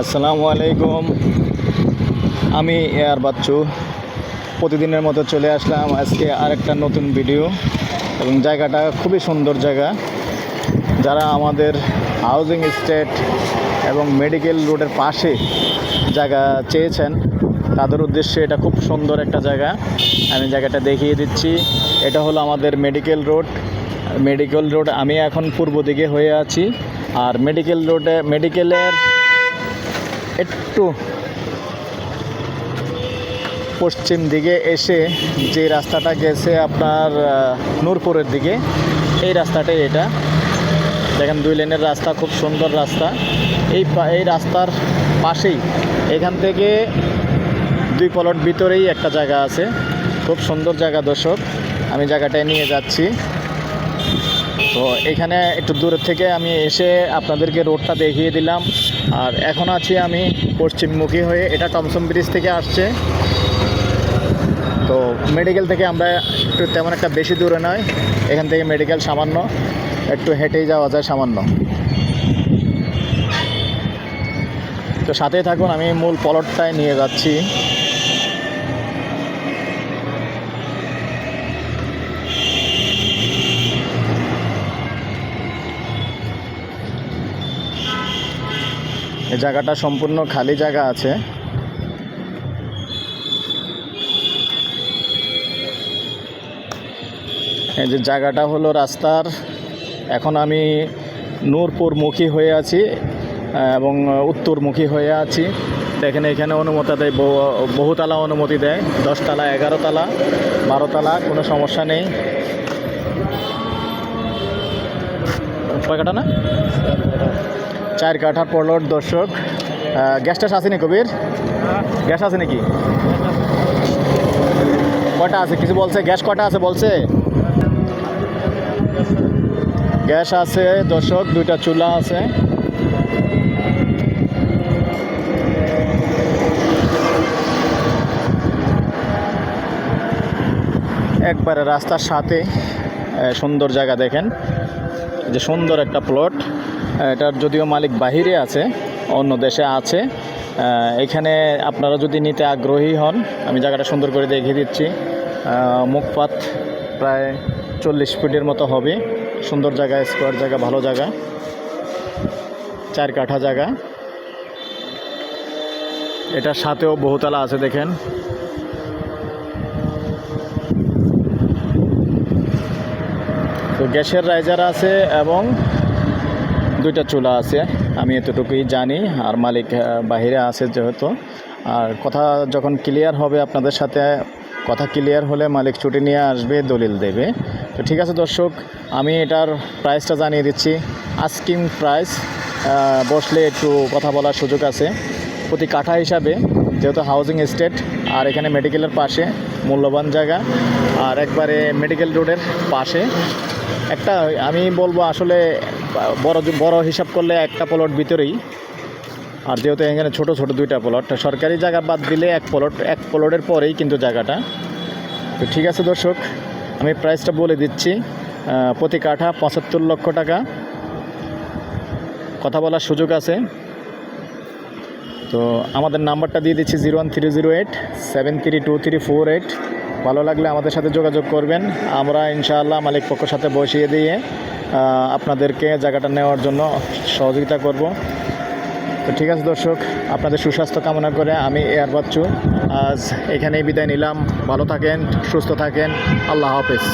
আসসালামু আলাইকুম। আমি এয়ার বাচ্চু। প্রতিদিনের মতো চলে আসলাম আজকে আরেকটা নতুন ভিডিও এবং জায়গাটা খুবই সুন্দর জায়গা। যারা আমাদের হাউজিং স্টেট এবং মেডিকেল রোডের পাশে জায়গা চেয়েছেন, তাদের উদ্দেশ্যে এটা খুব সুন্দর একটা জায়গা। আমি জায়গাটা দেখিয়ে দিচ্ছি। এটা হলো আমাদের মেডিকেল রোড মেডিকেল রোড আমি এখন পূর্ব দিকে হয়ে আছি। আর মেডিকেল রোডে মেডিকেলের একটু পশ্চিম দিকে এসে যে রাস্তাটা গেছে আপনার নূরপুরের দিকে, এই রাস্তাটাই এটা। দেখেন, দুই লেনের রাস্তা, খুব সুন্দর রাস্তা। এই এই রাস্তার পাশেই, এখান থেকে দুই পলট ভিতরেই একটা জায়গা আছে। খুব সুন্দর জায়গা, দর্শক। আমি জায়গাটায় নিয়ে যাচ্ছি। তো এখানে একটু দূর থেকে আমি এসে আপনাদেরকে রোডটা দেখিয়ে দিলাম। আর এখন আছি আমি পশ্চিমমুখী হয়ে। এটা টমসম ব্রিজ থেকে আসছে। তো মেডিকেল থেকে আমরা একটু তেমন একটা বেশি দূরে নয়। এখান থেকে মেডিকেল সামান্য, একটু হেঁটেই যাওয়া যায় সামান্য। তো সাথেই থাকুন, আমি মূল পলটটায় নিয়ে যাচ্ছি। এই জায়গাটা সম্পূর্ণ খালি জায়গা আছে। এই যে জায়গাটা হলো রাস্তার। এখন আমি নূরপুরমুখী হয়ে আছি এবং উত্তরমুখী হয়ে আছি। দেখেন এখানে অনুমতি দেয়, বহু- বহুতলা অনুমতি দেয়। দশতলা, এগারোতলা, বারোতলা, কোনো সমস্যা নেই। কয় কাটা না? চার কাঠা পলট, দর্শক। গ্যাস ট্যাস আছেনি কবির? গ্যাস আছে নাকি? কটা আছে? কিছু বলছে? গ্যাস কটা আছে বলছে? গ্যাস আছে, দর্শক, দুইটা চুলা আছে। একবারে রাস্তার সাথে সুন্দর জায়গা দেখেন। যে সুন্দর একটা প্লট এটার যদিও মালিক বাহিরে আছে, অন্য দেশে আছে। এখানে আপনারা যদি নিতে আগ্রহী হন, আমি জায়গাটা সুন্দর করে দেখিয়ে দিচ্ছি। মুখপাত প্রায় চল্লিশ ফিটের মতো হবে। সুন্দর জায়গা, স্কোয়ার জায়গা, ভালো জায়গা। চার কাঠা জায়গা। এটার সাথেও বহুতলা আছে, দেখেন। তো গ্যাসের রাইজার আছে এবং দুইটা চুলা আছে। আমি এতটুকুই জানি আর মালিক বাহিরে আছে যেহেতু। আর কথা যখন ক্লিয়ার হবে আপনাদের সাথে, কথা ক্লিয়ার হলে মালিক ছুটি নিয়ে আসবে, দলিল দেবে। তো ঠিক আছে দর্শক, আমি এটার প্রাইসটা জানিয়ে দিচ্ছি। আস্কিং প্রাইস বসলে একটু কথা বলার সুযোগ আছে। প্রতি কাঠা হিসাবে, যেহেতু হাউজিং এস্টেট আর এখানে মেডিকেলের পাশে মূল্যবান জায়গা। আর একবারে মেডিকেল রোডের পাশে। একটা, আমি বলব আসলে বড় বড় হিসাব করলে একটা প্লট ভিতরেই। আর যেহেতু এখানে ছোট ছোট দুইটা প্লট সরকারি জায়গা বাদ দিলে এক প্লট এক প্লটের পরেই কিন্তু জায়গাটা। তো ঠিক আছে দর্শক, আমি প্রাইসটা বলে দিচ্ছি। প্রতি কাঠা পঁচাত্তর লক্ষ টাকা। কথা বলার সুযোগ আছে। তো আমাদের নাম্বারটা দিয়ে দিচ্ছি zero one three zero eight seven three two three four eight ভালো লাগলে আমাদের সাথে যোগাযোগ করবেন। আমরা ইনশাআল্লাহ মালিক পক্ষের সাথে বসিয়ে দিয়ে আপনাদেরকে জায়গাটা নেওয়ার জন্য সহযোগিতা করব। তো ঠিক আছে দর্শক, আপনাদের সুস্বাস্থ্য কামনা করে আমি এয়ার বাচ্চু। আজ এখানেই বিদায় নিলাম। ভালো থাকেন, সুস্থ থাকেন। আল্লাহ হাফেজ।